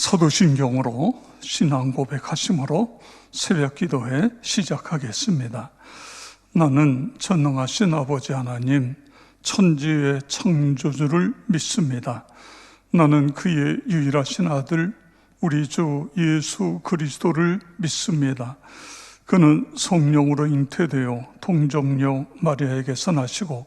서도신경으로 신앙 고백하심으로 새벽 기도회 시작하겠습니다. 나는 전능하신 아버지 하나님, 천지의 창조주를 믿습니다. 나는 그의 유일하신 아들, 우리 주 예수 그리스도를 믿습니다. 그는 성령으로 잉태되어 동정녀 마리아에게서 나시고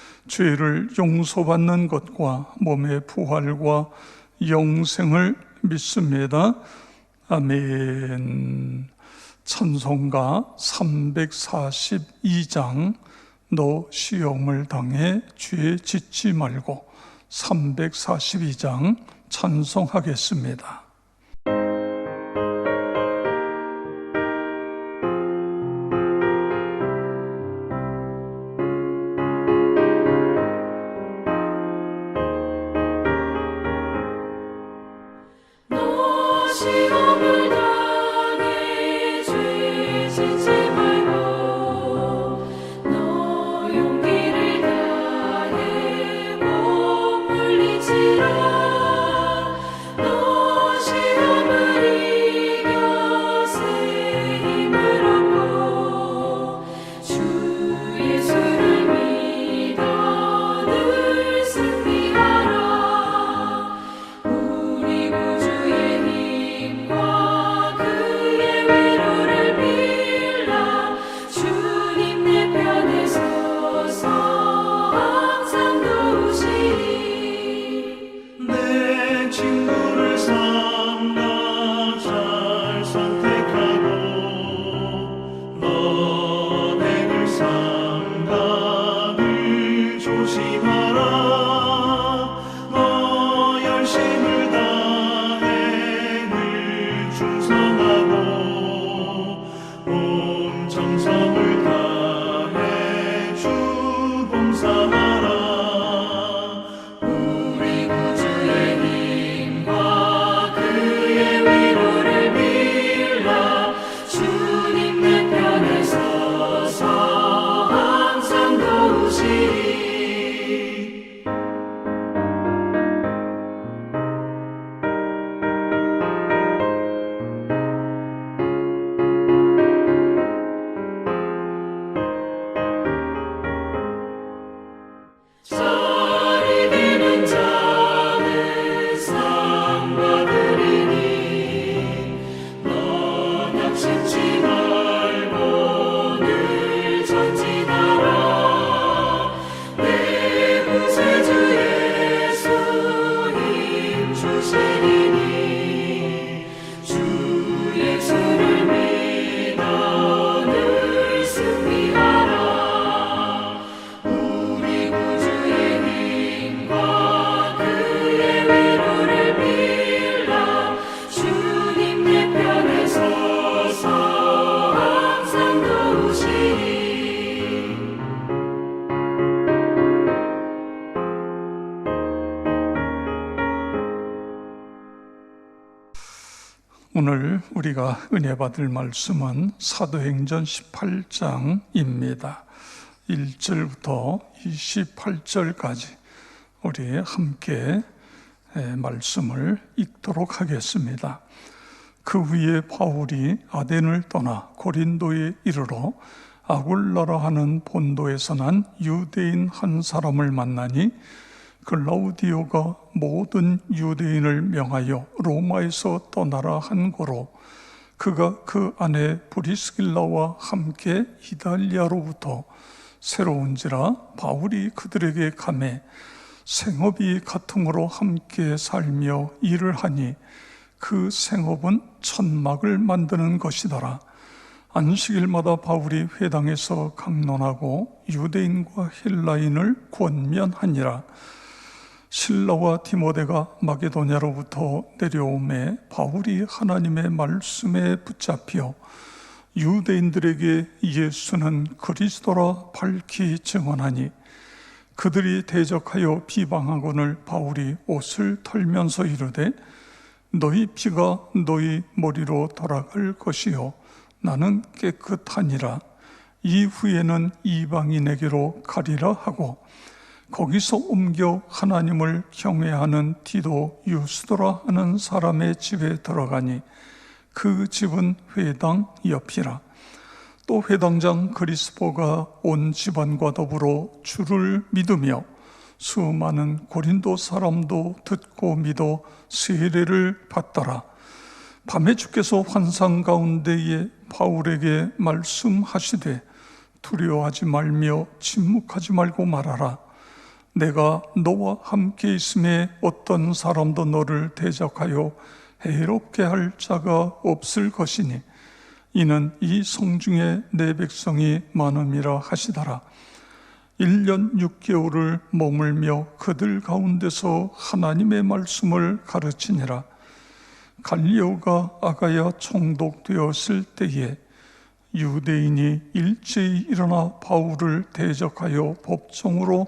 죄를 용서받는 것과 몸의 부활과 영생을 믿습니다. 아멘. 찬송가 342장 너 시험을 당해 죄 짓지 말고 342장 찬송하겠습니다. 은혜 받을 말씀은 사도행전 18장입니다. 1절부터 28절까지 우리 함께 에, 말씀을 읽도록 하겠습니다. 그 후에 바울이 아덴을 떠나 고린도에 이르러 아굴라라 하는 본도에서 난 유대인 한 사람을 만나니 글라우디오가 모든 유대인을 명하여 로마에서 떠나라 한 거로 그가 그 아내 브리스길라와 함께 이달리아로부터 새로운지라 바울이 그들에게 감해 생업이 같음으로 함께 살며 일을 하니 그 생업은 천막을 만드는 것이더라. 안식일마다 바울이 회당에서 강론하고 유대인과 헬라인을 권면하니라. 신라와 디모데가 마게도냐로부터 내려오매 바울이 하나님의 말씀에 붙잡혀 유대인들에게 예수는 그리스도라 밝히 증언하니 그들이 대적하여 비방하거늘 바울이 옷을 털면서 이르되 너희 피가 너희 머리로 돌아갈 것이요. 나는 깨끗하니라. 이후에는 이방인에게로 가리라 하고 거기서 옮겨 하나님을 경외하는 디도 유스도라 하는 사람의 집에 들어가니 그 집은 회당 옆이라. 또 회당장 그리스포가 온 집안과 더불어 주를 믿으며 수많은 고린도 사람도 듣고 믿어 세례를 받더라. 밤에 주께서 환상 가운데에 바울에게 말씀하시되 두려워하지 말며 침묵하지 말고 말하라 내가 너와 함께 있음에 어떤 사람도 너를 대적하여 해롭게 할 자가 없을 것이니 이는 이 성중에 내 백성이 많음이라 하시더라. 1년 6개월을 머물며 그들 가운데서 하나님의 말씀을 가르치니라. 갈리오가 아가야 총독되었을 때에 유대인이 일제히 일어나 바울을 대적하여 법정으로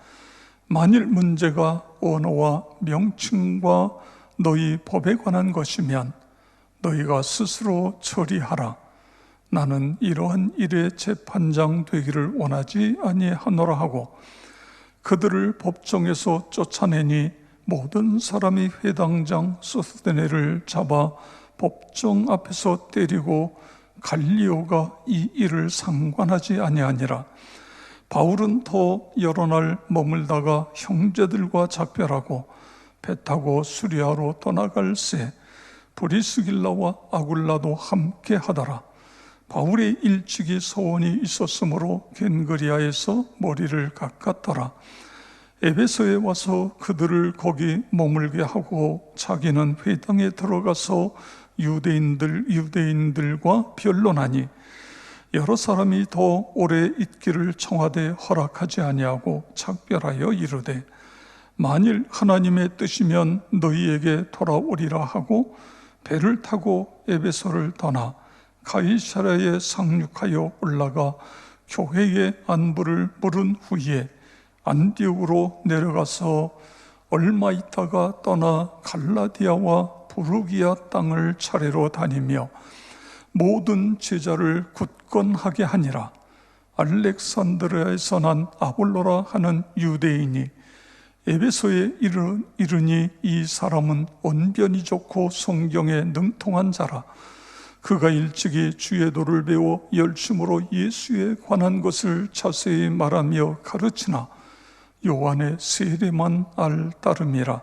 만일 문제가 언어와 명칭과 너희 법에 관한 것이면 너희가 스스로 처리하라. 나는 이러한 일의 재판장 되기를 원하지 아니하노라 하고 그들을 법정에서 쫓아내니 모든 사람이 회당장 소스데네를 잡아 법정 앞에서 때리고 갈리오가 이 일을 상관하지 아니하니라. 바울은 더 여러 날 머물다가 형제들과 작별하고 배 타고 수리아로 떠나갈 새 브리스길라와 아굴라도 함께 하더라. 바울의 일찍이 소원이 있었으므로 겐그리아에서 머리를 깎았더라. 에베소에 와서 그들을 거기 머물게 하고 자기는 회당에 들어가서 유대인들 유대인들과 변론하니 여러 사람이 더 오래 있기를 청하되 허락하지 아니하고 작별하여 이르되 만일 하나님의 뜻이면 너희에게 돌아오리라 하고 배를 타고 에베소를 떠나 가이사라에 상륙하여 올라가 교회의 안부를 물은 후에 안디옥으로 내려가서 얼마 있다가 떠나 갈라디아와 부르기아 땅을 차례로 다니며 모든 제자를 굳건하게 하니라. 알렉산드리아에서 난 아볼로라 하는 유대인이 에베소에 이르, 이르니 이 사람은 언변이 좋고 성경에 능통한 자라. 그가 일찍이 주의 도를 배워 열심으로 예수에 관한 것을 자세히 말하며 가르치나 요한의 세례만 알 따름이라.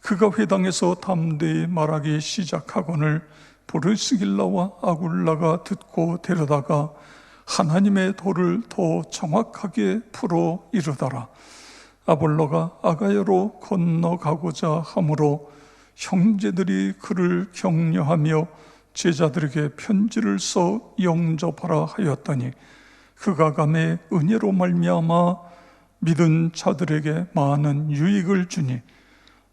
그가 회당에서 담대히 말하기 시작하거늘 브르스길라와 아굴라가 듣고 데려다가 하나님의 도를 더 정확하게 풀어 이르더라. 아볼로가 아가야로 건너가고자 하므로 형제들이 그를 격려하며 제자들에게 편지를 써 영접하라 하였더니 그가 감에 은혜로 말미암아 믿은 자들에게 많은 유익을 주니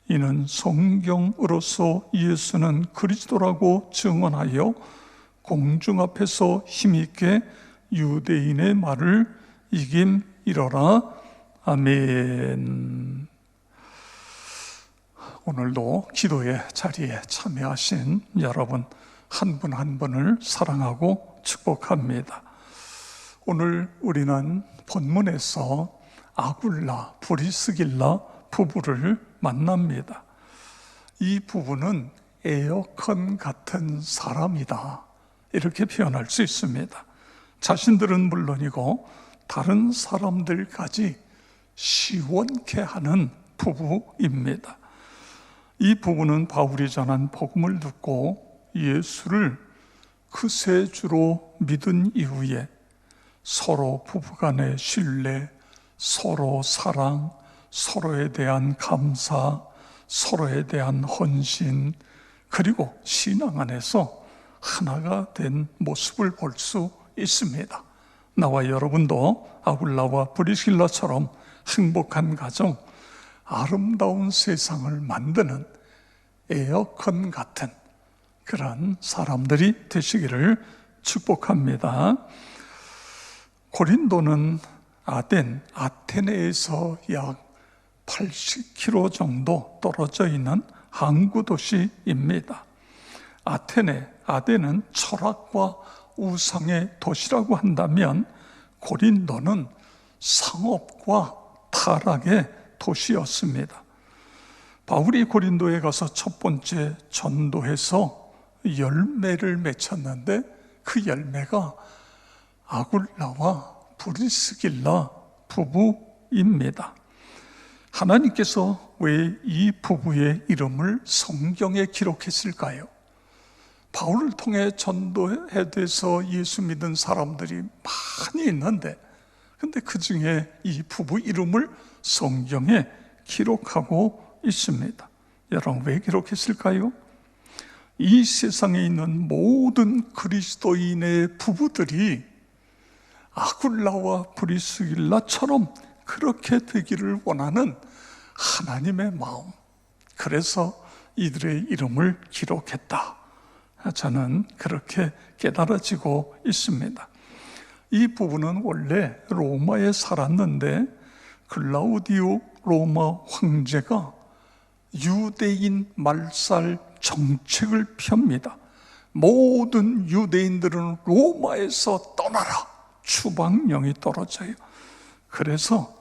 이는 성경으로서 예수는 그리스도라고 증언하여 공중 앞에서 힘있게 유대인의 말을 이김이러라 아멘. 오늘도 기도의 자리에 참여하신 여러분 한분한 분을 사랑하고 축복합니다. 오늘 우리는 본문에서 아굴라, 브리스길라 부부를 만납니다. 이 부부는 에어컨 같은 사람이다. 이렇게 표현할 수 있습니다. 자신들은 물론이고 다른 사람들까지 시원케 하는 부부입니다. 이 부부는 바울이 전한 복음을 듣고 예수를 그새 주로 믿은 이후에 서로 부부간의 신뢰, 서로 사랑, 서로에 대한 감사, 서로에 대한 헌신, 그리고 신앙 안에서 하나가 된 모습을 볼 수 있습니다. 나와 여러분도 아굴라와 브리실라처럼 행복한 가정, 아름다운 세상을 만드는 에어컨 같은 그런 사람들이 되시기를 축복합니다. 고린도는 아덴, 아테네에서 약 80km 정도 떨어져 있는 항구 도시입니다. 아테네, 아덴은 철학과 우상의 도시라고 한다면 고린도는 상업과 타락의 도시였습니다. 바울이 고린도에 가서 첫 번째 전도해서 열매를 맺혔는데 그 열매가 아굴라와 브리스길라 부부입니다. 하나님께서 왜 이 부부의 이름을 성경에 기록했을까요? 바울을 통해 전도해 돼서 예수 믿은 사람들이 많이 있는데 근데 그 중에 이 부부 이름을 성경에 기록하고 있습니다. 여러분 왜 기록했을까요? 이 세상에 있는 모든 그리스도인의 부부들이 아굴라와 브리스길라처럼 그렇게 되기를 원하는 하나님의 마음. 그래서 이들의 이름을 기록했다. 저는 그렇게 깨달아지고 있습니다. 이 부부는 원래 로마에 살았는데 글라우디오 로마 황제가 유대인 말살 정책을 펴니다. 모든 유대인들은 로마에서 떠나라. 추방령이 떨어져요. 그래서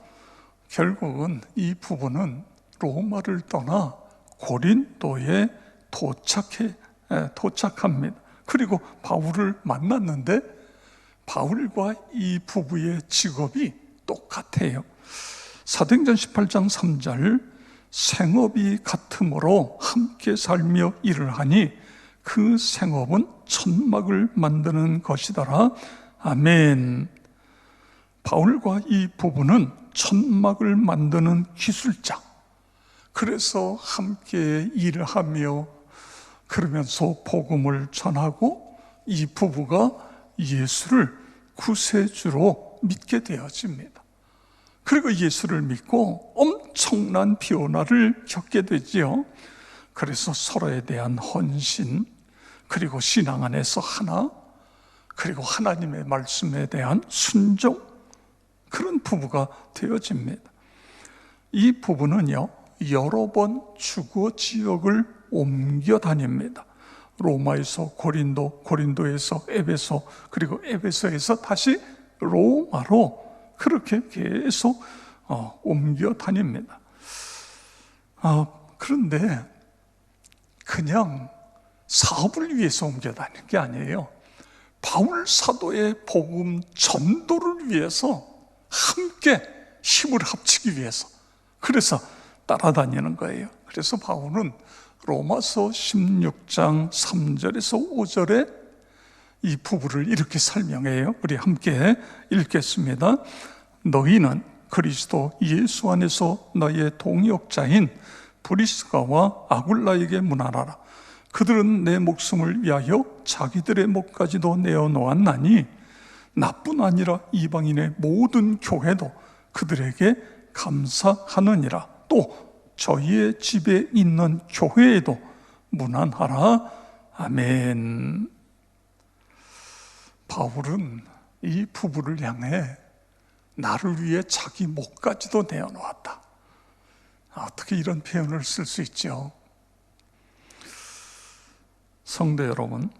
결국은 이 부부는 로마를 떠나 고린도에 도착해 에, 도착합니다. 그리고 바울을 만났는데 바울과 이 부부의 직업이 똑같아요. 사도행전 18장 3절 생업이 같으므로 함께 살며 일을 하니 그 생업은 천막을 만드는 것이더라. 아멘. 바울과 이 부부는 천막을 만드는 기술자. 그래서 함께 일을 하며 그러면서 복음을 전하고 이 부부가 예수를 구세주로 믿게 되어집니다. 그리고 예수를 믿고 엄청난 변화를 겪게 되지요. 그래서 서로에 대한 헌신, 그리고 신앙 안에서 하나, 그리고 하나님의 말씀에 대한 순종, 그런 부부가 되어집니다. 이 부부는요, 여러 번 주거 지역을 옮겨 다닙니다. 로마에서 고린도, 고린도에서 에베소, 그리고 에베소에서 다시 로마로 그렇게 계속 어, 옮겨 다닙니다. 아, 그런데 그냥 사업을 위해서 옮겨 다니는 게 아니에요. 바울 사도의 복음 전도를 위해서 함께 힘을 합치기 위해서 그래서 따라다니는 거예요. 그래서 바울은 로마서 16장 3절에서 5절에 이 부부를 이렇게 설명해요. 우리 함께 읽겠습니다. 너희는 그리스도 예수 안에서 너의 동역자인 브리스가와 아굴라에게 문안하라. 그들은 내 목숨을 위하여 자기들의 목까지도 내어놓았나니 나뿐 아니라 이방인의 모든 교회도 그들에게 감사하느니라. 또 저희의 집에 있는 교회에도 문안하라. 아멘. 바울은 이 부부를 향해 나를 위해 자기 목까지도 내어놓았다. 어떻게 이런 표현을 쓸 수 있죠? 성도 여러분,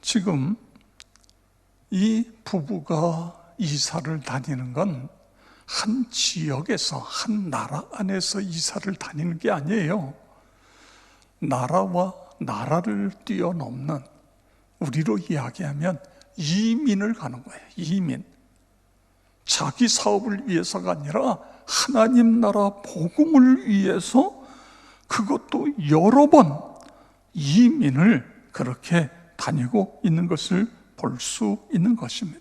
지금 이 부부가 이사를 다니는 건 한 지역에서, 한 나라 안에서 이사를 다니는 게 아니에요. 나라와 나라를 뛰어넘는 우리로 이야기하면 이민을 가는 거예요. 이민. 자기 사업을 위해서가 아니라 하나님 나라 복음을 위해서 그것도 여러 번 이민을 그렇게 다니고 있는 것을 볼 수 있는 것입니다.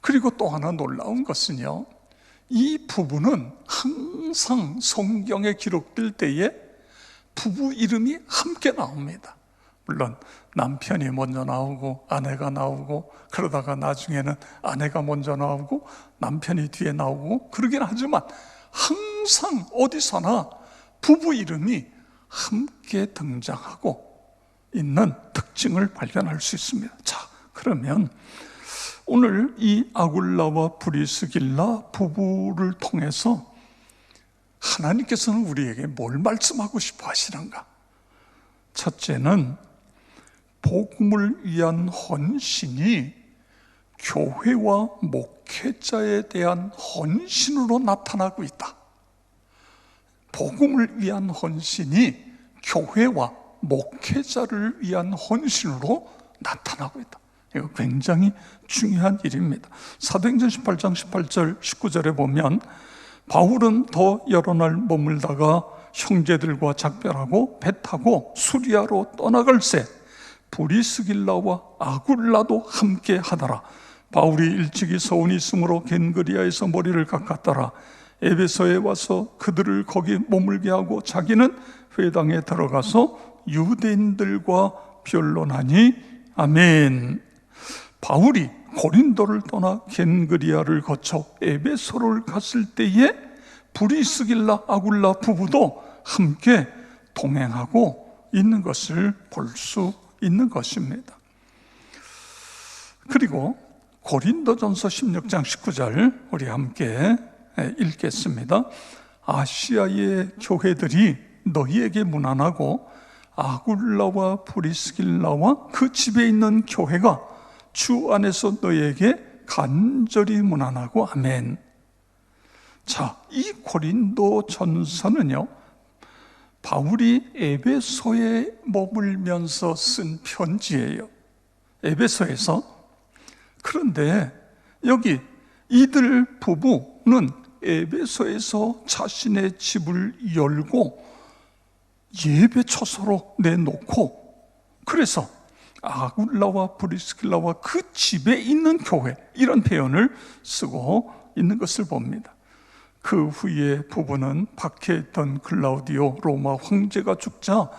그리고 또 하나 놀라운 것은요, 이 부부는 항상 성경에 기록될 때에 부부 이름이 함께 나옵니다. 물론 남편이 먼저 나오고 아내가 나오고 그러다가 나중에는 아내가 먼저 나오고 남편이 뒤에 나오고 그러긴 하지만 항상 어디서나 부부 이름이 함께 등장하고 있는 특징을 발견할 수 있습니다. 자, 그러면 오늘 이 아굴라와 브리스길라 부부를 통해서 하나님께서는 우리에게 뭘 말씀하고 싶어 하시는가? 첫째는 복음을 위한 헌신이 교회와 목회자에 대한 헌신으로 나타나고 있다. 복음을 위한 헌신이 교회와 목회자를 위한 헌신으로 나타나고 있다. 이거 굉장히 중요한 일입니다. 사도행전 18장 18절 19절에 보면 바울은 더 여러 날 머물다가 형제들과 작별하고 배 타고 수리아로 떠나갈새 브리스길라와 아굴라도 함께 하더라. 바울이 일찍이 서운이 있으므로 겐그리아에서 머리를 깎았더라. 에베소에 와서 그들을 거기 머물게 하고 자기는 회당에 들어가서 유대인들과 변론하니 아멘. 바울이 고린도를 떠나 겐그리아를 거쳐 에베소를 갔을 때에 브리스길라 아굴라 부부도 함께 동행하고 있는 것을 볼 수 있는 것입니다. 그리고 고린도전서 16장 19절 우리 함께 읽겠습니다. 아시아의 교회들이 너희에게 무난하고 아굴라와 브리스길라와 그 집에 있는 교회가 주 안에서 너희에게 간절히 무난하고 아멘. 자, 이 고린도 전서는요, 바울이 에베소에 머물면서 쓴 편지예요. 에베소에서. 그런데 여기 이들 부부는 에베소에서 자신의 집을 열고 예배 처소로 내놓고 그래서 아굴라와 브리스길라와 그 집에 있는 교회 이런 표현을 쓰고 있는 것을 봅니다. 그 후에 부부는 밖에 있던 클라우디오 로마 황제가 죽자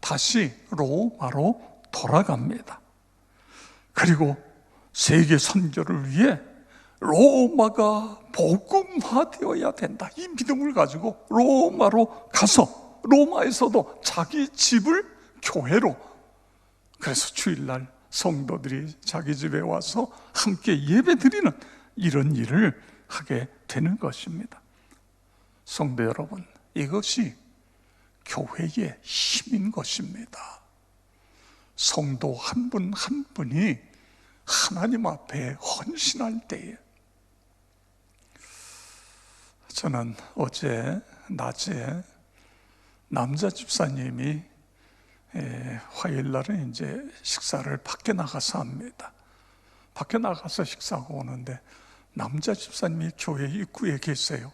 다시 로마로 돌아갑니다. 그리고 세계 선교를 위해 로마가 복음화되어야 된다. 이 믿음을 가지고 로마로 가서 로마에서도 자기 집을 교회로 그래서 주일날 성도들이 자기 집에 와서 함께 예배 드리는 이런 일을 하게 되는 것입니다. 성도 여러분, 이것이 교회의 힘인 것입니다. 성도 한 분한 분이 하나님 앞에 헌신할 때에 저는 어제 낮에 남자 집사님이 에, 화요일 날은 이제 식사를 밖에 나가서 합니다. 밖에 나가서 식사하고 오는데 남자 집사님이 교회 입구에 계세요.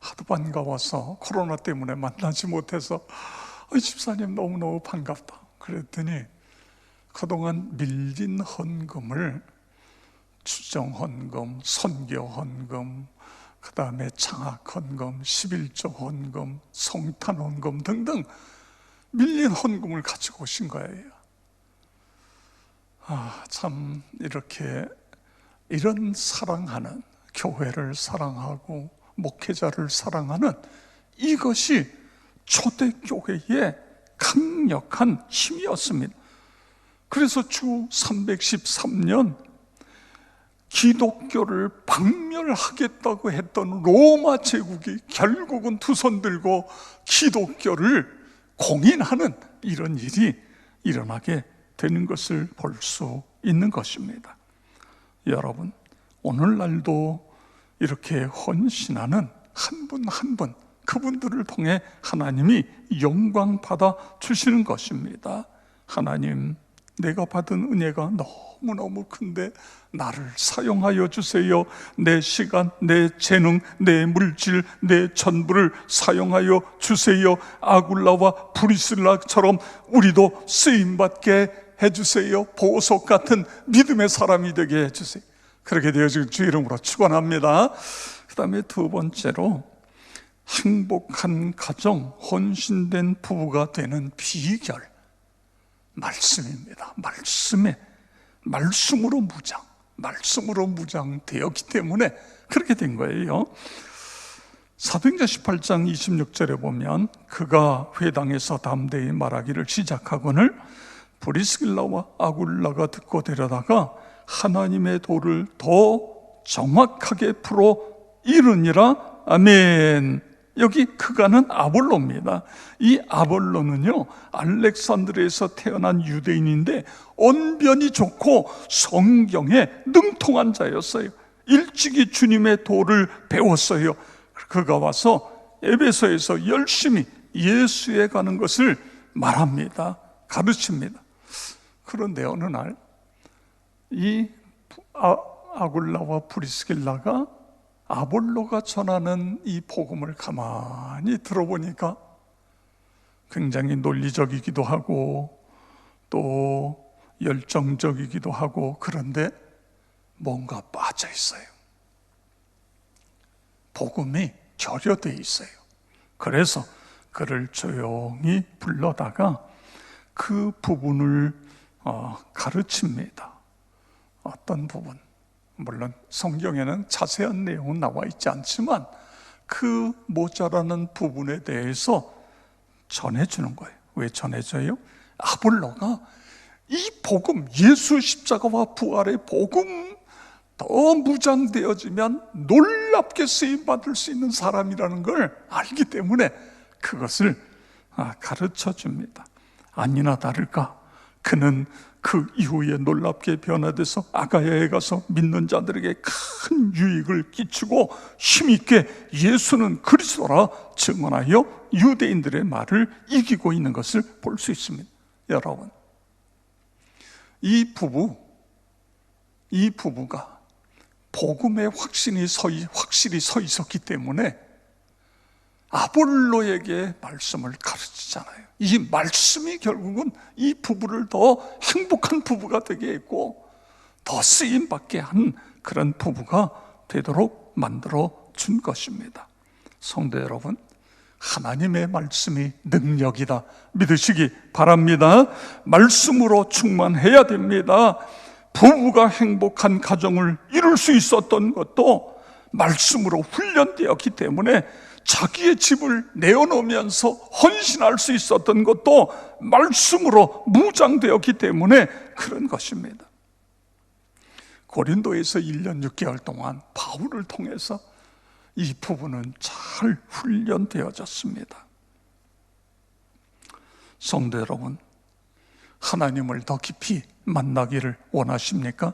하도 반가워서 코로나 때문에 만나지 못해서 어, 집사님 너무너무 반갑다. 그랬더니 그동안 밀린 헌금을 추정 헌금, 선교 헌금, 그 다음에 장학 헌금, 11조 헌금, 성탄 헌금 등등 밀린 헌금을 가지고 오신 거예요. 아, 참 이렇게 이런 사랑하는 교회를 사랑하고 목회자를 사랑하는 이것이 초대교회의 강력한 힘이었습니다. 그래서 주 313년 기독교를 박멸하겠다고 했던 로마 제국이 결국은 두손 들고 기독교를 공인하는 이런 일이 일어나게 되는 것을 볼 수 있는 것입니다. 여러분, 오늘날도 이렇게 헌신하는 한 분 한 분, 그분들을 통해 하나님이 영광 받아 주시는 것입니다. 하나님, 내가 받은 은혜가 너무너무 큰데 나를 사용하여 주세요. 내 시간, 내 재능, 내 물질, 내 전부를 사용하여 주세요. 아굴라와 브리슬라처럼 우리도 쓰임 받게 해 주세요. 보석 같은 믿음의 사람이 되게 해 주세요. 그렇게 되어지길 주 이름으로 축원합니다. 그 다음에 두 번째로 행복한 가정, 헌신된 부부가 되는 비결 말씀입니다. 말씀에 말씀으로 무장, 말씀으로 무장되었기 때문에 그렇게 된 거예요. 사도행전 18장 26절에 보면 그가 회당에서 담대히 말하기를 시작하거늘 브리스길라와 아굴라가 듣고 데려다가 하나님의 도를 더 정확하게 풀어 이르니라 아멘. 여기 그가는 아볼로입니다. 이 아볼로는요, 알렉산드리에서 태어난 유대인인데, 언변이 좋고 성경에 능통한 자였어요. 일찍이 주님의 도를 배웠어요. 그가 와서 에베소에서 열심히 예수에 가는 것을 말합니다. 가르칩니다. 그런데 어느 날, 이 아, 아굴라와 브리스길라가 아볼로가 전하는 이 복음을 가만히 들어보니까 굉장히 논리적이기도 하고 또 열정적이기도 하고 그런데 뭔가 빠져 있어요. 복음이 결여돼 있어요. 그래서 그를 조용히 불러다가 그 부분을 어, 가르칩니다. 어떤 부분? 물론 성경에는 자세한 내용은 나와 있지 않지만 그 모자라는 부분에 대해서 전해주는 거예요. 왜 전해줘요? 아볼로가 이 복음, 예수 십자가와 부활의 복음 더 무장되어지면 놀랍게 쓰임 받을 수 있는 사람이라는 걸 알기 때문에 그것을 아, 가르쳐 줍니다. 아니나 다를까 그는 그 이후에 놀랍게 변화돼서 아가야에 가서 믿는 자들에게 큰 유익을 끼치고 힘있게 예수는 그리스도라 증언하여 유대인들의 말을 이기고 있는 것을 볼 수 있습니다. 여러분, 이 부부, 이 부부가 복음의 확신이 서, 확실히 서 있었기 때문에 아볼로에게 말씀을 가르치잖아요. 이 말씀이 결국은 이 부부를 더 행복한 부부가 되게 했고 더 쓰임 받게 한 그런 부부가 되도록 만들어 준 것입니다. 성도 여러분, 하나님의 말씀이 능력이다 믿으시기 바랍니다. 말씀으로 충만해야 됩니다. 부부가 행복한 가정을 이룰 수 있었던 것도 말씀으로 훈련되었기 때문에 자기의 집을 내어놓으면서 헌신할 수 있었던 것도 말씀으로 무장되었기 때문에 그런 것입니다. 고린도에서 1년 6개월 동안 바울을 통해서 이 부분은 잘 훈련되어졌습니다. 성도 여러분, 하나님을 더 깊이 만나기를 원하십니까?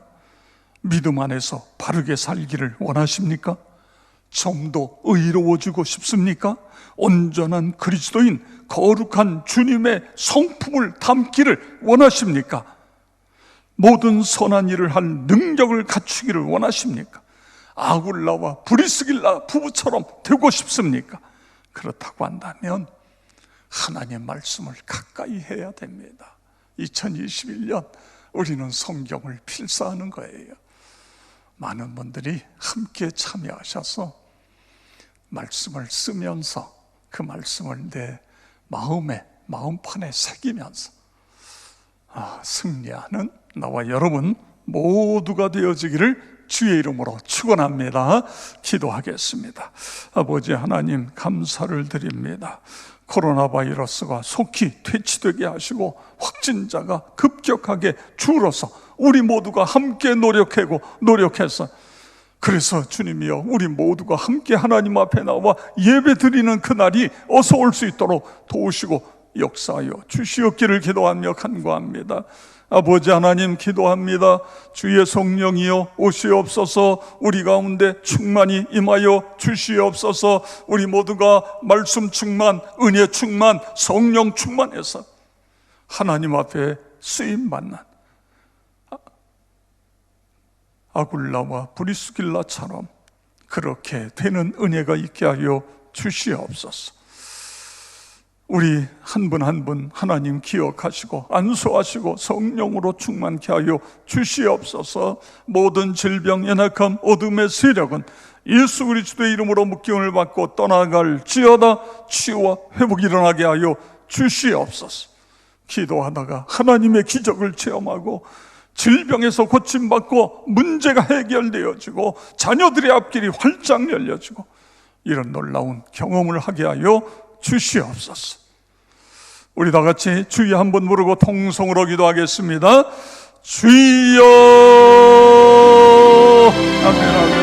믿음 안에서 바르게 살기를 원하십니까? 좀 더 의로워지고 싶습니까? 온전한 그리스도인 거룩한 주님의 성품을 담기를 원하십니까? 모든 선한 일을 할 능력을 갖추기를 원하십니까? 아굴라와 브리스길라 부부처럼 되고 싶습니까? 그렇다고 한다면 하나님 말씀을 가까이 해야 됩니다. 2021년 우리는 성경을 필사하는 거예요. 많은 분들이 함께 참여하셔서 말씀을 쓰면서 그 말씀을 내 마음에 마음판에 새기면서 아, 승리하는 나와 여러분 모두가 되어지기를 주의 이름으로 축원합니다. 기도하겠습니다. 아버지 하나님 감사를 드립니다. 코로나 바이러스가 속히 퇴치되게 하시고 확진자가 급격하게 줄어서 우리 모두가 함께 노력하고 노력해서 그래서 주님이여 우리 모두가 함께 하나님 앞에 나와 예배 드리는 그날이 어서 올 수 있도록 도우시고 역사하여 주시옵기를 기도하며 간구합니다. 아버지 하나님 기도합니다. 주의 성령이여 오시옵소서 우리 가운데 충만히 임하여 주시옵소서 우리 모두가 말씀 충만, 은혜 충만, 성령 충만해서 하나님 앞에 쓰임 받는 아굴라와 브리스길라처럼 그렇게 되는 은혜가 있게 하여 주시옵소서. 우리 한 분 한 분 하나님 기억하시고 안수하시고 성령으로 충만케 하여 주시옵소서. 모든 질병, 연약함, 어둠의 세력은 예수 그리스도의 이름으로 묶임을 받고 떠나갈지어다 치유와 회복이 일어나게 하여 주시옵소서. 기도하다가 하나님의 기적을 체험하고 질병에서 고침받고 문제가 해결되어지고 자녀들의 앞길이 활짝 열려지고 이런 놀라운 경험을 하게 하여 주시옵소서. 우리 다 같이 주여 한번 부르고 통성으로 기도하겠습니다. 주여 아멘 아멘